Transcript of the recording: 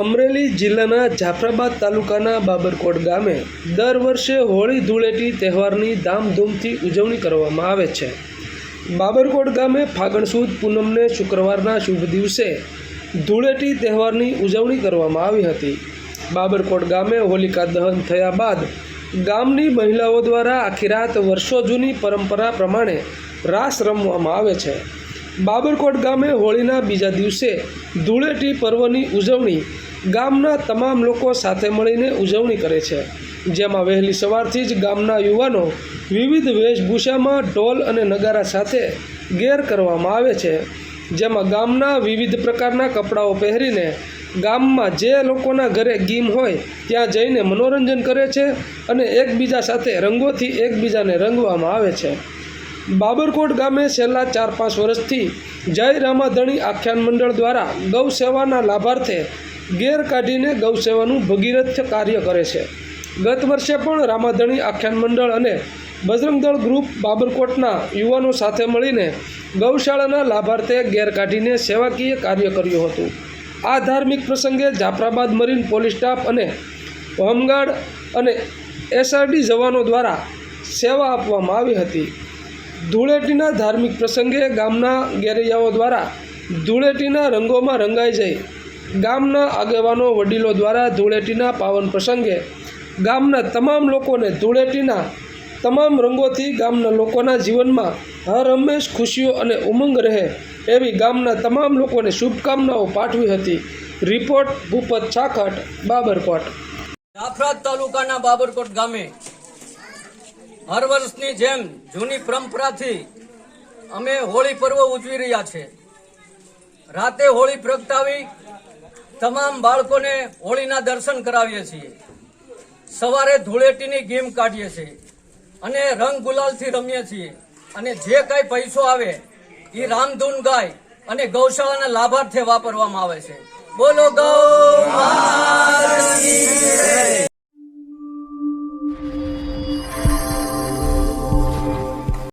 અમરેલી જિલ્લાના જાફરાબાદ તાલુકાના બાબરકોટ ગામે દર વર્ષે હોળી ધૂળેટી તહેવારની ધામધૂમથી ઉજવણી કરવામાં આવે છે. બાબરકોટ ગામે ફાગણ સુદ પૂનમને શુક્રવારના શુભ દિવસે ધૂળેટી તહેવારની ઉજવણી કરવામાં આવી હતી. બાબરકોટ ગામે હોલિકા દહન થયા બાદ ગામની મહિલાઓ દ્વારા આખી રાત વર્ષો જૂની પરંપરા પ્રમાણે રાસ રમવામાં આવે છે. બાબરકોટ ગામે હોળીના બીજા દિવસે ધૂળેટી પર્વની ઉજવણી ગામના તમામ લોકો સાથે મળીને ઉજવણી કરે છે. જેમાં વહેલી સવારથી જ ગામના યુવાનો વિવિધ વેશભૂષામાં ઢોલ અને નગારા સાથે ગેર કરવામાં આવે છે. જેમાં ગામના વિવિધ પ્રકારના કપડાઓ પહેરીને ગામમાં જે લોકોના ઘરે ગીમ હોય ત્યાં જઈને મનોરંજન કરે છે અને એકબીજા સાથે રંગોથી એકબીજાને રંગવામાં આવે છે. બાબરકોટ ગામે છેલ્લા ચાર પાંચ વર્ષથી જય રામાધણી આખ્યાન મંડળ દ્વારા ગૌસેવાના લાભાર્થે ગેર કાઢીને ગૌસેવાનું ભગીરથ કાર્ય કરે છે. ગત વર્ષે પણ રામાધણી આખ્યાન મંડળ અને બજરંગદળ ગ્રુપ બાબરકોટના યુવાનો સાથે મળીને ગૌશાળાના લાભાર્થે ગેર કાઢીને સેવાકીય કાર્ય કર્યું હતું. આ ધાર્મિક પ્રસંગે જાફરાબાદ મરીન પોલીસ સ્ટાફ અને હોમગાર્ડ અને એસઆરડી જવાનો દ્વારા સેવા આપવામાં આવી હતી. ધૂળેટીના ધાર્મિક પ્રસંગે ગામના ગેરૈયાઓ દ્વારા ધૂળેટીના રંગોમાં રંગાઈ જઈ ગામના આગેવાનો વડીલો દ્વારા ધૂળેટીના પાવન પ્રસંગે ગામના તમામ લોકોને ધૂળેટીના તમામ રંગોથી ગામના લોકોના જીવનમાં હર હંમેશ ખુશીઓ અને ઉમંગ રહે એવી ગામના તમામ લોકોને શુભકામનાઓ પાઠવી હતી. રિપોર્ટ ભૂપત છાખટ બાબરકોટ. જાફરાત તાલુકાના બાબરકોટ ગામે હર વર્ષની જેમ જૂની પરંપરાથી અમે હોળી પર્વ ઉજવી રહ્યા છે. રાતે હોળી પ્રગટાવી તમામ બાળકોને હોળીના દર્શન કરાવીએ છીએ. સવારે ધૂળેટીની ગેમ કાઢીએ છીએ અને રંગ ગુલાલથી રમીએ છીએ. અને જે કાંઈ પૈસો આવે એ રામધૂન ગાય અને ગૌશાળાના લાભાર્થે વાપરવામાં આવે છે. બોલો ગૌ